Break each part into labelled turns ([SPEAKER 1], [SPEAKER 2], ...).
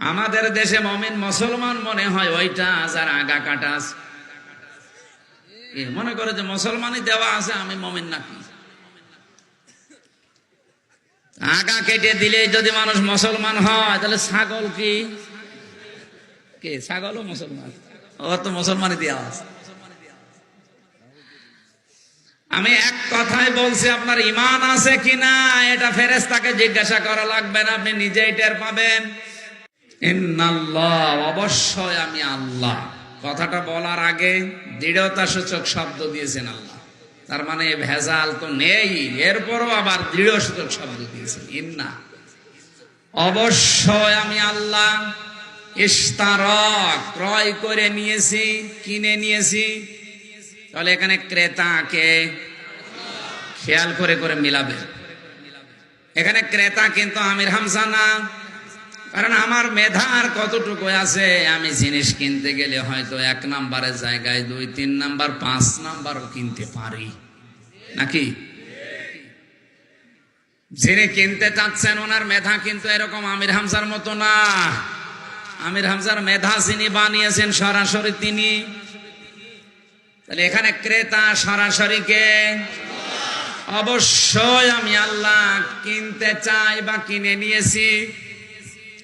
[SPEAKER 1] আমাদের দেশে মমিন মুসলমান মনে হয় ওইটা যার আগা কাটা আছে। মনে করে যে মুসলমানই দেওয়া আছে, আমি মমিন নাকি? আগা কেটে দিলে যদি মানুষ মুসলমান হয়, তাহলে ছাগল কি? কে? ছাগলও মুসলমান। ও তো মুসলমানই দেওয়া আছে। আমি এক কথাই বলছি, আপনার ইমান আছে কিনা, এটা ফেরেস্তাকে জিজ্ঞাসা করা লাগবে না, আপনি নিজেই টের পাবেন। ইন্নাল্লাহ, অবশ্যই আমি আল্লাহ। কথাটা বলার আগে দৃঢ়তা সূচক শব্দ দিয়েছেন আল্লাহ। তার মানে ভেজাল তো নেই, এরপরও আবার দৃঢ় সূচক শব্দ দিয়েছেন। ইন্না। অবশ্যই আমি আল্লাহ ইস্তারক ক্রয় করে নিয়েছি, কিনে নিয়েছি। তাহলে এখানে ক্রেতাকে খেয়াল করে করে মিলাবে। এখানে ক্রেতা কিন্তু আমির হামজা না। কারণ আমার মেধার কতটুকু আছে, আমি জিনিস কিনতে গেলে হয়তো এক নাম্বারের জায়গায় দুই, তিন নাম্বার, পাঁচ নাম্বারও কিনতে পারি। নাকি? যিনি কিনতে চাচ্ছেন, ওনার মেধা কিন্তু এরকম আমির হামজার মতো না। আমির হামজার মেধা যিনি বানিয়েছেন, সরাসরি তিনি। তাহলে এখানে ক্রেতা সরাসরি কে? অবশ্যই আমি আল্লাহ কিনতে চাই বা কিনে নিয়েছি।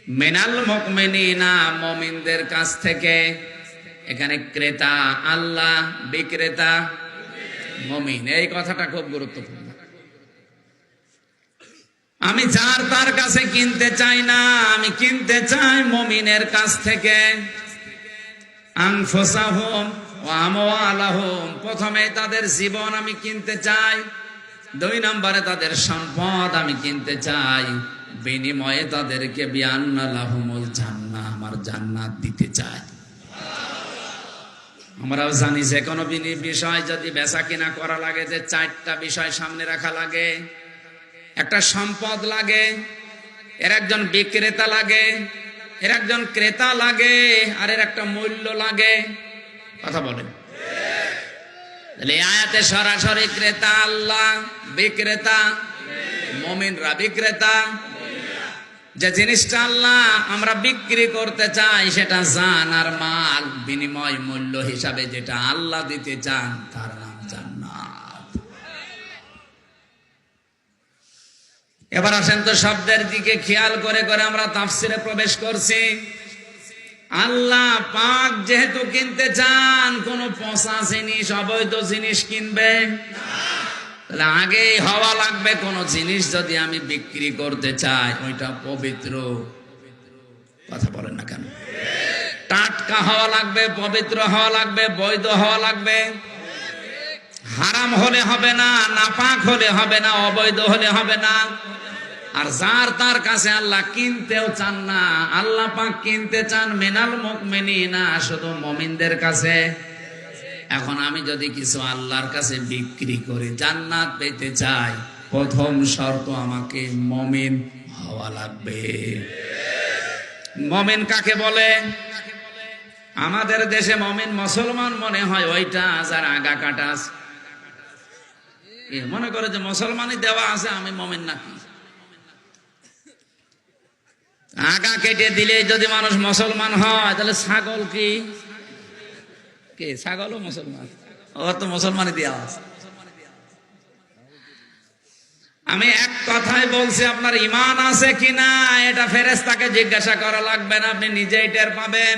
[SPEAKER 1] মেনাল মুকমিনিনা মমিনদের কাছ থেকে। এখানে ক্রেতা আল্লাহ, বিক্রেতা মমিন। এই কথাটা খুব গুরুত্বপূর্ণ। আমি যার তার কাছে কিনতে চাই না, আমি কিনতে চাই মমিনের কাছ থেকে। ও প্রথমে তাদের জীবন আমি কিনতে চাই। দুই নম্বরে তাদের সম্পদ আমি কিনতে চাই। বিনিময়ে তাদেরকে বিয়ান্না বিয়ান্নালাহুমুল জান্নাহ আমার জান্নাত দিতে চায়। আমরাও জানি যে কোনো বিষয় যদি বেচা কিনা করা লাগে যে চারটা বিষয় সামনে রাখা লাগে, একটা সম্পদ লাগে, এর একজন বিক্রেতা লাগে, এর একজন ক্রেতা লাগে, আর এর একটা মূল্য লাগে। কথা বলেন। তাহলে আয়াতে সরাসরি ক্রেতা আল্লাহ, বিক্রেতা, মমিনরা বিক্রেতা যে জিনিসটা আল্লাহ আমরা বিক্রি করতে চাই, সেটা জান আর মাল, বিনিময় মূল্য হিসাবে যেটা আল্লাহ দিতে চান, তার নাম জান্নাত। এবার আসেন তো শব্দের দিকে খেয়াল করে করে আমরা তাফসিরে প্রবেশ করছি। আল্লাহ পাক যেহেতু কিনতে চান, কোন পচা জিনিস, অবৈধ জিনিস কিনবে তাহলে আগেই হওয়া লাগবে, কোন জিনিস যদি আমি বিক্রি করতে চাই, ওইটা পবিত্র। কথা বলেন না কেন? টাটকা হওয়া লাগবে, পবিত্র হওয়া লাগবে, বৈধ হওয়া লাগবে। হারাম হলে হবে না, নাপাক হলে হবে না, অবৈধ হলে হবে না। আর যার তার কাছে আল্লাহ কিনতেও চান না, আল্লাহ পাক কিনতে চান, মেনাল না শুধু মমিনদের কাছে। এখন আমি যদি কিছু আল্লাহর কাছে বিক্রি করে জান্নাত পেতে চাই, প্রথম শর্ত আমাকে মমিন হওয়া লাগবে। মমিন কাকে বলে? আমাদের দেশে মমিন মুসলমান মনে হয় ওইটা যার আগা কাটা মনে করে যে মুসলমানই দেওয়া আছে, আমি মমিন নাকি? আগা কেটে দিলে যদি মানুষ মুসলমান হয়, তাহলে ছাগল কি? কে? ছাগলও মুসলমান। ওর তো মুসলমানই দেওয়া আছে। আমি এক কথায় বলছি, আপনার ইমান আছে কিনা, এটা ফেরেস্তাকে জিজ্ঞাসা করা লাগবে না, আপনি নিজেই টের পাবেন।